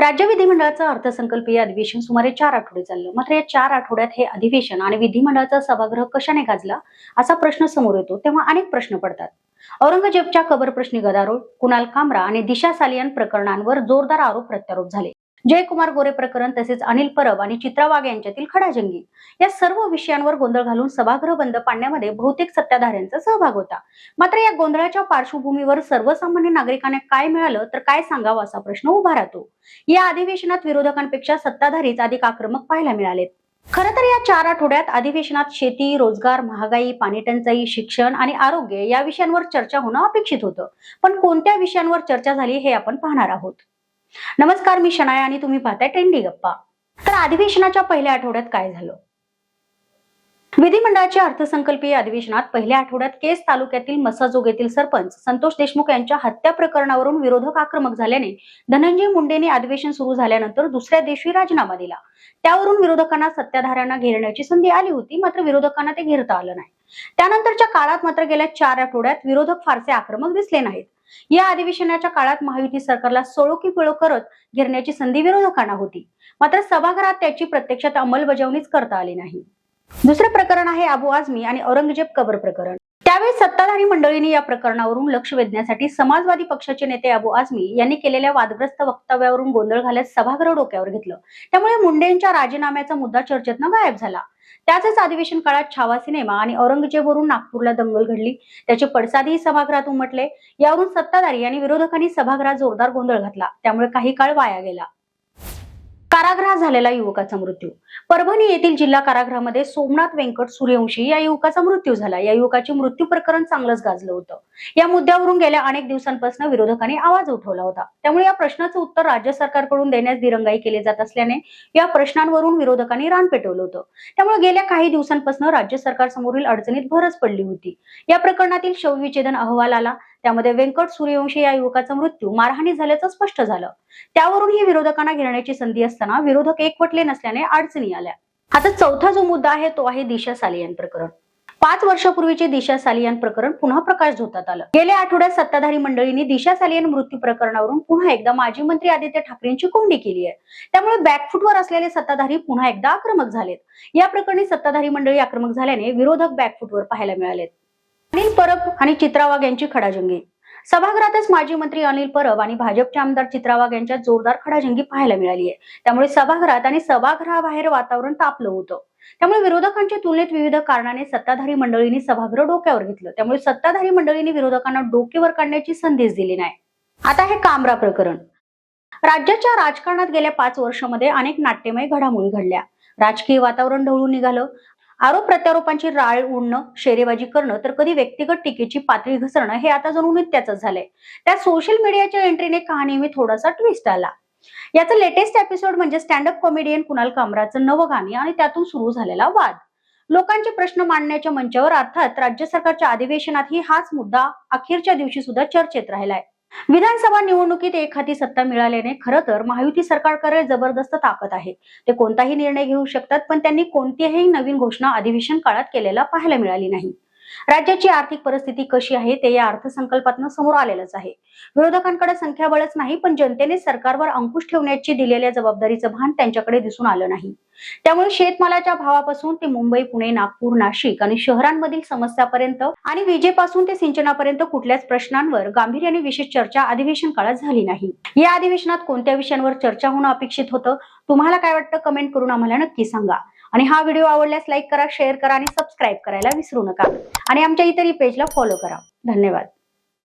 राज्य विधिमंडळाचं अर्थसंकल्पीय अधिवेशन सुमारे चार आठवडे चाललं. मात्र या चार आठवड्यात हे अधिवेशन आणि विधिमंडळाचा सभागृह कशाने गाजला असा प्रश्न समोर येतो तेव्हा अनेक प्रश्न पडतात. औरंगजेबच्या कबर प्रश्नी गदारोळ कुणाल कामरा आणि दिशा सालियान प्रकरणांवर जोरदार आरोप प्रत्यारोप झाले. जयकुमार गोरे प्रकरण तसेच अनिल परब आणि चित्रा वाघ यांच्यातील खडाजंगी या सर्व विषयांवर गोंधळ घालून सभागृह बंद पाडण्यामध्ये बहुतेक सत्ताधाऱ्यांचा सहभाग होता. मात्र या गोंधळाच्या पार्श्वभूमीवर सर्वसामान्य नागरिकांना काय मिळालं तर काय सांगावं असा प्रश्न उभा राहतो. या अधिवेशनात विरोधकांपेक्षा सत्ताधारीच अधिक आक्रमक पाहायला मिळालेत. खरं तर या चार आठवड्यात अधिवेशनात शेती रोजगार महागाई पाणी टंचाई शिक्षण आणि आरोग्य या विषयांवर चर्चा होणं अपेक्षित होतं. पण कोणत्या विषयांवर चर्चा झाली हे आपण पाहणार आहोत. नमस्कार मी शनाया आणि तुम्ही पाहताय ट्रेंडी गप्पा. तर अधिवेशनाच्या पहिल्या आठवड्यात काय झालं? विधिमंडळाच्या अर्थसंकल्पीय अधिवेशनात पहिल्या आठवड्यात केस तालुक्यातील मसाजोग येथील सरपंच संतोष देशमुख यांच्या हत्या प्रकरणावरून विरोधक आक्रमक झाल्याने धनंजय मुंडेने अधिवेशन सुरू झाल्यानंतर दुसऱ्या दिवशी राजीनामा दिला. त्यावरून विरोधकांना सत्ताधाऱ्यांना घेरण्याची संधी आली होती मात्र विरोधकांना ते घेरता आलं नाही. त्यानंतरच्या काळात मात्र गेल्या चार आठवड्यात विरोधक फारसे आक्रमक दिसले नाहीत. या अधिवेशनाच्या काळात महायुती सरकारला सोळो की पिळो करत घेरण्याची संधी विरोधकांना होती. मात्र सभागृहात त्याची प्रत्यक्षात अंमलबजावणीच करता आली नाही. दुसरे प्रकरण आहे अबू आझमी आणि औरंगजेब कबर प्रकरण. त्यावेळी सत्ताधारी मंडळींनी या प्रकरणावरून लक्ष वेधण्यासाठी समाजवादी पक्षाचे नेते अबू आझमी यांनी केलेल्या वादग्रस्त वक्तव्यावरून गोंधळ घालत सभागृह डोक्यावर घेतलं. त्यामुळे मुंडेंच्या राजीनाम्याचा मुद्दा चर्चेतनं गायब झाला. त्याचच अधिवेशन काळात छावा सिनेमा आणि औरंगजेबवरून नागपूरला दंगल घडली. त्याचे पडसादही सभागृहात उमटले. यावरून सत्ताधारी आणि विरोधकांनी सभागृहात जोरदार गोंधळ घातला. त्यामुळे काही काळ वाया गेला. कारागृहात झालेला युवकाचा मृत्यू. परभणी येथील जिल्हा कारागृहामध्ये सोमनाथ व्यंकट सूर्यवंशी या युवकाचा मृत्यू झाला. या युवकाचे मृत्यू प्रकरण चांगलंच गाजलं होतं. या मुद्द्यावरून गेल्या अनेक दिवसांपासून विरोधकांनी आवाज उठवला होता. त्यामुळे या प्रश्नाचं उत्तर राज्य सरकारकडून देण्यास दिरंगाई केली जात असल्याने या प्रश्नांवरून विरोधकांनी रान पेटवलं होतं. त्यामुळे गेल्या काही दिवसांपासून राज्य सरकारसमोरील अडचणीत भरच पडली होती. या प्रकरणातील शवविच्छेदन अहवाल आला. त्यामध्ये व्यंकट सूर्यवंशी या युवकाचा मृत्यू मारहाणी झाल्याचं स्पष्ट झालं. त्यावरूनही विरोधकांना घेरण्याची संधी असताना विरोधक एकवटले नसल्याने अडचणी आल्या. आता चौथा जो मुद्दा आहे तो आहे दिशा सालियान प्रकरण. पाच वर्षापूर्वीचे दिशा सालियान प्रकरण पुन्हा प्रकाश झोतात आलं. गेल्या आठवड्यात सत्ताधारी मंडळींनी दिशा सालियान मृत्यू प्रकरणावरून पुन्हा एकदा माजी मंत्री आदित्य ठाकरेंची कोंडी केली आहे. त्यामुळे बॅकफुटवर असलेले सत्ताधारी पुन्हा एकदा आक्रमक झालेत. या प्रकरणी सत्ताधारी मंडळी आक्रमक झाल्याने विरोधक बॅकफुटवर पाहायला मिळालेत. अनिल परब आणि चित्रा वाघ यांची खडाजंगी. सभागृहातच माजी मंत्री अनिल परब आणि भाजपचे आमदार चित्रा वाघ यांच्यात जोरदार खडाजंगी पाहायला मिळाली आहे. त्यामुळे सभागृहात आणि सभागृहाबाहेर वातावरण तापलं होतं. त्यामुळे विरोधकांच्या तुलनेत विविध कारणाने सत्ताधारी मंडळींनी सभागृह डोक्यावर घेतलं. त्यामुळे सत्ताधारी मंडळींनी विरोधकांना डोकेवर काढण्याची संधीच दिली नाही. आता हे कामरा प्रकरण. राज्याच्या राजकारणात गेल्या पाच वर्षामध्ये अनेक नाट्यमय घडामोडी घडल्या. राजकीय वातावरण ढवळून निघालं. आरोप प्रत्यारोपांची राळ उडणं शेरेबाजी करणं तर कधी व्यक्तिगत टीकेची पातळी घसरणं हे आता जणू नित्याचं झालंय. त्या सोशल मीडियाच्या एंट्रीने कहाणीमध्ये थोडासा ट्विस्ट आला. याचं लेटेस्ट एपिसोड म्हणजे स्टँडअप कॉमेडियन कुणाल कामराचं नवं गाणी आणि त्यातून सुरू झालेला वाद. लोकांचे प्रश्न मांडण्याच्या मंचावर अर्थात राज्य सरकारच्या अधिवेशनातही हाच मुद्दा अखेरच्या दिवशी सुद्धा चर्चेत राहिलाय. विधानसभा निवडणुकीत एक हाती सत्ता मिळाल्याने खरं तर महायुती सरकारकडे जबरदस्त ताकद आहे. ते कोणताही निर्णय घेऊ शकतात पण त्यांनी कोणतीही नवीन घोषणा अधिवेशन काळात केलेला पाहायला मिळाली नाही. राज्याची आर्थिक परिस्थिती कशी आहे ते या अर्थसंकल्पातनं समोर आलेलंच आहे. विरोधकांकडे संख्याबळच नाही पण जनतेने सरकारवर अंकुश ठेवण्याची दिलेल्या जबाबदारीचं भान त्यांच्याकडे दिसून आलं नाही. त्यामुळे शेतमालाच्या भावापासून ते मुंबई पुणे नागपूर नाशिक आणि शहरांमधील समस्यापर्यंत आणि विजेपासून ते सिंचनापर्यंत कुठल्याच प्रश्नांवर गांभीर्याने विशेष चर्चा अधिवेशन काळात झाली नाही. या अधिवेशनात कोणत्या विषयांवर चर्चा होणं अपेक्षित होतं? तुम्हाला काय वाटतं? कमेंट करून आम्हाला नक्की सांगा. आणि हा व्हिडिओ आवडल्यास लाईक करा शेअर करा आणि सबस्क्राईब करायला विसरू नका. आणि आमच्या इतरही पेजला फॉलो करा. धन्यवाद.